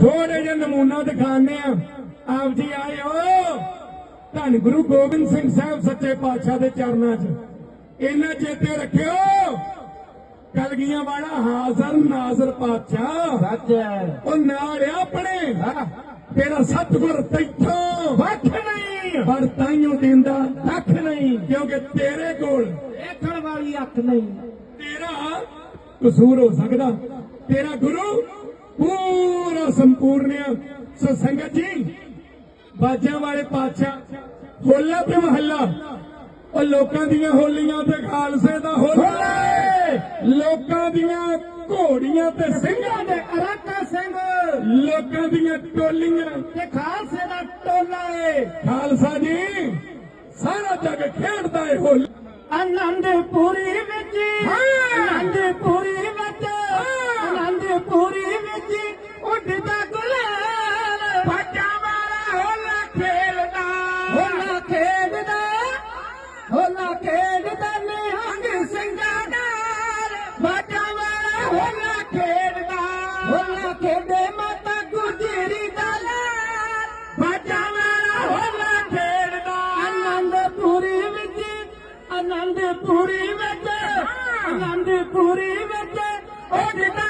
ਥੋੜੇ ਜਿਹਾ ਨਮੂਨਾ ਦਿਖਾਣੇ ਆ ਆਪ ਜੀ ਹੋ। ਧੰਨ ਗੁਰੂ ਗੋਬਿੰਦ ਸਿੰਘ ਸਾਹਿਬ ਸੱਚੇ ਪਾਤਸ਼ਾਹ ਦੇ ਚਰਨਾਂ 'ਚ। ਇਹਨਾਂ ਚੇਤੇ ਰੱਖਿਓ। ਕਲਗੀਆਂ ਵਾਲਾ ਹਾਜ਼ਰ ਨਾਜ਼ਰ ਪਾਤਸ਼ਾਹ। ਸੱਚ ਹੈ। ਉਹ ਨਾਲ ਆਪਣੇ। ਤੇਰਾ ਸਤਗੁਰ ਤੈਥੋਂ ਵੱਖ ਨਹੀਂ। ਪਰ ਤਾਈਓ ਦਿੰਦਾ ਲੱਖ ਨਹੀਂ। ਕਿਉਂਕਿ ਤੇਰੇ ਕੋਲ ਦੇਖਣ ਵਾਲੀ ਅੱਖ ਨਹੀਂ। ਤੇਰਾ ਕਸੂਰ ਹੋ ਸਕਦਾ। ਤੇਰਾ ਗੁਰੂ ਪੂਰਾ ਸੰਪੂਰਨ ਸੋ ਸੰਗਤ ਜੀ। ਬਾਜਾਂ ਵਾਲੇ ਪਾਤਸ਼ਾਹ ਹੋਲਾ ਤੇ ਮਹੱਲਾ। ਉਹ ਲੋਕਾਂ ਦੀਆਂ ਹੋਲੀਆਂ ਤੇ ਖਾਲਸੇ ਦਾ ਹੋਲਾ। ਲੋਕਾਂ ਦੀਆਂ ਘੋੜੀਆਂ ਤੇ ਸਿੰਘਾਂ ਦੇ ਅਰਾਕਾ ਸਿੰਘ। ਲੋਕਾਂ ਦੀਆਂ ਟੋਲੀਆਂ। ਤੇ ਖਾਲਸੇ ਦਾ ਟੋਲਾ ਏ। ਖਾਲਸਾ ਜੀ ਸਾਰਾ ਜੱਗ ਖੇਡਦਾ ਏ ਹੋਲੀ। ਆਨੰਦਪੁਰੀ ਵਿੱਚ ਹਾਂ। ਆਨੰਦਪੁਰੀ ਵਿੱਚ ਆਨੰਦਪੁਰੀ ਵਿੱਚ ਉੱਡਦਾ ਗੁਲਾਲ। ਬਾਜਾਂ ਵਾਲਾ ਹੋਲਾ ਖੇਡਦਾ। ਹੋਲਾ ਖੇਡਦਾ। ਹੋਲਾ ਖੇਡਦਾ ਨਿਹੰਗ ਸਿੰਘਾਂ ਨਾਲ। ਬਾਜਾਂ ਵਾਲਾ ਹੋਲਾ ਖੇਡਦਾ। ਹੋਲਾ ਖੇਡੇ ਮਾਤਾ ਗੁਜਰੀ ਦਾ ਲਾਲ। ਬਾਜਾਂ ਵਾਲਾ ਹੋਲਾ ਖੇਡਦਾ। ਆਨੰਦਪੁਰੀ ਵਿੱਚ ਆਨੰਦਪੁਰੀ ਵਿੱਚ ਆਨੰਦਪੁਰੀ ਵਿੱਚ ਉੱਡਦਾ